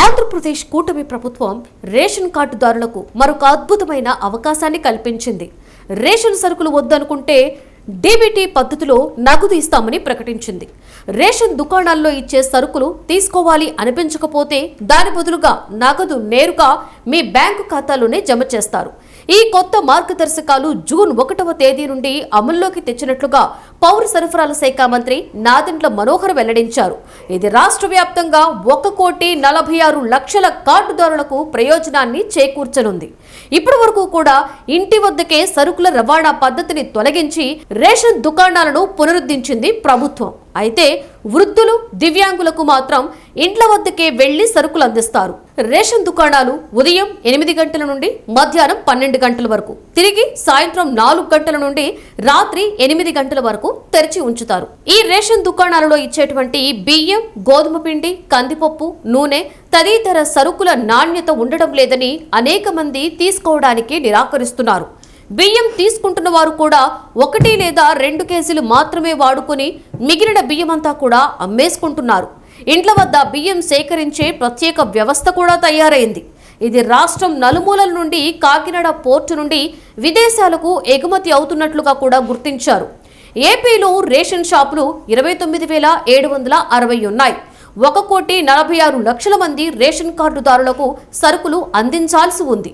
ఆంధ్రప్రదేశ్ కూటమి ప్రభుత్వం రేషన్ కార్డుదారులకు మరొక అద్భుతమైన అవకాశాన్ని కల్పించింది. రేషన్ సరుకులు వద్దనుకుంటే డీబీటీ పద్ధతిలో నగదు ఇస్తామని ప్రకటించింది. రేషన్ దుకాణాల్లో ఇచ్చే సరుకులు తీసుకోవాలి అనిపించకపోతే దాని బదులుగా నగదు నేరుగా మీ బ్యాంకు ఖాతాలోనే జమ చేస్తారు. ఈ కొత్త మార్గదర్శకాలు జూన్ ఒకటవ తేదీ నుండి అమల్లోకి తెచ్చినట్లుగా పౌర సరఫరాల శాఖ మంత్రి నాదెండ్ల మనోహర్ వెల్లడించారు. ఇది రాష్ట్ర వ్యాప్తంగా ఒక కోటి నలభై ఆరు లక్షల కార్డుదారులకు ప్రయోజనాన్ని చేకూర్చనుంది. ఇప్పటి వరకు కూడా ఇంటి వద్దకే సరుకుల రవాణా పద్ధతిని తొలగించి రేషన్ దుకాణాలను పునరుద్ధరించింది ప్రభుత్వం. అయితే వృద్ధులు దివ్యాంగులకు మాత్రం ఇంట్ల వద్దకే వెళ్ళి సరుకులు అందిస్తారు. రేషన్ దుకాణాలు ఉదయం ఎనిమిది గంటల నుండి మధ్యాహ్నం పన్నెండు గంటల వరకు. తిరిగి సాయంత్రం నాలుగు గంటల నుండి రాత్రి ఎనిమిది గంటల వరకు తెరిచి ఉంచుతారు. ఈ రేషన్ దుకాణాలలో ఇచ్చేటువంటి బియ్యం గోధుమ పిండి కందిపప్పు నూనె తదితర సరుకుల నాణ్యత ఉండడం లేదని అనేక మంది తీసుకోవడానికి నిరాకరిస్తున్నారు. బియ్యం తీసుకుంటున్న వారు కూడా ఒకటి లేదా రెండు కేజీలు మాత్రమే వాడుకొని మిగిలిన బియ్యం అంతా కూడా అమ్మేసుకుంటున్నారు. ఇండ్ల వద్ద బియ్యం సేకరించే ప్రత్యేక వ్యవస్థ కూడా తయారైంది. ఇది రాష్ట్రం నలుమూలల నుండి కాకినాడ పోర్టు నుండి విదేశాలకు ఎగుమతి అవుతున్నట్లుగా కూడా గుర్తించారు. ఏపీలో రేషన్ షాపులు ఇరవై తొమ్మిది వేల ఏడు వందల అరవై ఉన్నాయి. ఒక కోటి నలభై ఆరు లక్షల మంది రేషన్ కార్డుదారులకు సరుకులు అందించాల్సి ఉంది.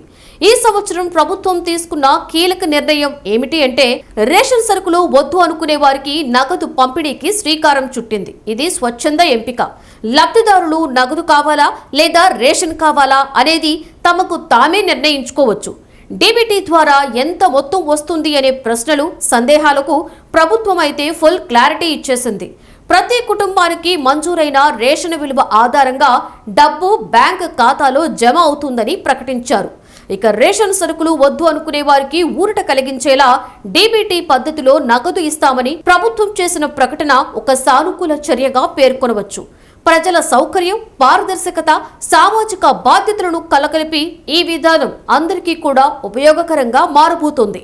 ఈ సంవత్సరం ప్రభుత్వం తీసుకున్న కీలక నిర్ణయం ఏమిటి అంటే రేషన్ సరుకులు వద్దు అనుకునే వారికి నగదు పంపిణీకి శ్రీకారం చుట్టింది. ఇది స్వచ్ఛంద ఎంపిక. లబ్ధిదారులు నగదు కావాలా లేదా రేషన్ కావాలా అనేది తమకు తామే నిర్ణయించుకోవచ్చు. డీబీటీ ద్వారా ఎంత మొత్తం వస్తుంది అనే ప్రశ్నలు సందేహాలకు ప్రభుత్వం అయితే ఫుల్ క్లారిటీ ఇచ్చేసింది. ప్రతి కుటుంబానికి మంజూరైన రేషన్ విలువ ఆధారంగా డబ్బు బ్యాంక్ ఖాతాలో జమ అవుతుందని ప్రకటించారు. ఇక రేషన్ సరుకులు వద్దు అనుకునే వారికి ఊరట కలిగించేలా డీబీటీ పద్ధతిలో నగదు ఇస్తామని ప్రభుత్వం చేసిన ప్రకటన ఒక సానుకూల చర్యగా పేర్కొనవచ్చు. ప్రజల సౌకర్యం పారదర్శకత సామాజిక బాధ్యతలను కలకలిపి ఈ విధానం అందరికీ కూడా ఉపయోగకరంగా మారబోతోంది.